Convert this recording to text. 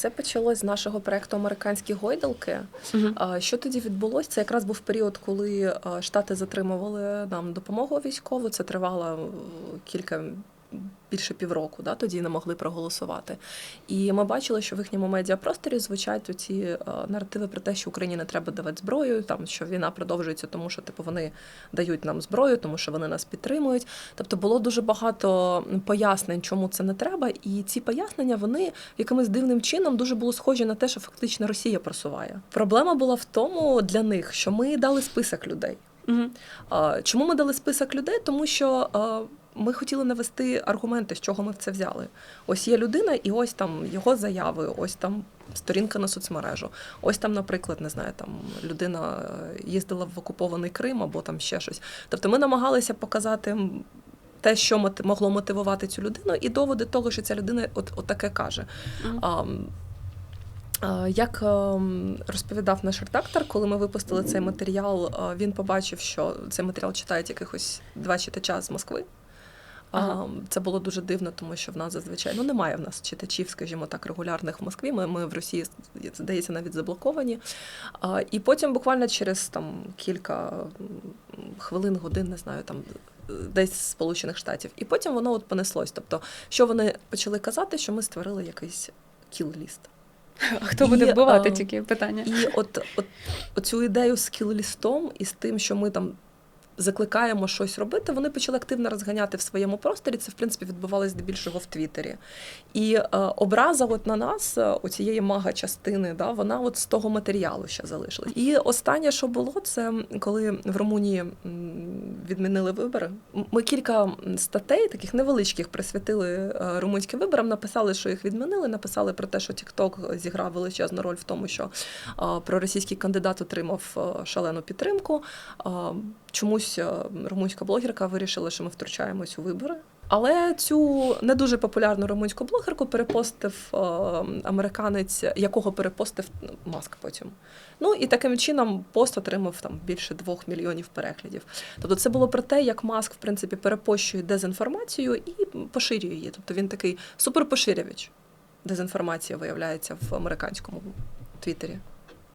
Це почалось з нашого проекту Американські гойдалки. Угу. Що тоді відбулося? Це якраз був період, коли штати затримували нам допомогу військову. Це тривало кілька більше півроку, да, тоді не могли проголосувати. І ми бачили, що в їхньому медіапросторі звучать оці е, наративи про те, що Україні не треба давати зброю, там що війна продовжується, тому що типу вони дають нам зброю, тому що вони нас підтримують. Тобто було дуже багато пояснень, чому це не треба. І ці пояснення вони якимось дивним чином дуже було схожі на те, що фактично Росія просуває. Проблема була в тому для них, що ми дали список людей. А, Чому ми дали список людей? Тому що ми хотіли навести аргументи, з чого ми це взяли. Ось є людина, і ось там його заяви, ось там сторінка на соцмережу. Ось там, наприклад, не знаю, там людина е, їздила в окупований Крим або там ще щось. Тобто ми намагалися показати. Те, що могло мотивувати цю людину, і доводи того, що ця людина от, от таке каже. Мгм. А, а, Як ем, розповідав наш редактор, коли ми випустили цей матеріал, він побачив, що цей матеріал читають якихось два читача з Москви. Ага. Це було дуже дивно, тому що в нас зазвичай ну немає в нас читачів, скажімо так, регулярних в Москві. Ми, ми в Росії здається навіть заблоковані. А, І потім, буквально через там кілька хвилин, годин, не знаю, там десь з Сполучених Штатів. І потім воно от понеслось. Тобто, що вони почали казати, що ми створили якийсь кіл-ліст. А хто буде І, вбивати а, тільки питання? І от, от оцю ідею з кіл-лістом і з тим, що ми там. Закликаємо щось робити, вони почали активно розганяти в своєму просторі. Це в принципі відбувалося здебільшого в Твіттері. І е, образа от на нас, е, у цієї мага частини, да, вона от з того матеріалу ще залишилась. І останнє, що було, це коли в Румунії відмінили вибори. Ми кілька статей, таких невеличких, присвятили е, румунським виборам. Написали, що їх відмінили. Написали про те, що TikTok зіграв величезну роль в тому, що проросійський кандидат отримав е, шалену підтримку. Чомусь е, румунська блогерка вирішила, що ми втручаємось у вибори. Але цю не дуже популярну румунську блогерку перепостив е, американець, якого перепостив Маск потім. Ну і таким чином пост отримав там більше двох мільйонів переглядів. Тобто це було про те, як Маск в принципі перепощує дезінформацію і поширює її. Тобто він такий суперпоширювач. Дезінформація виявляється в американському твіттері.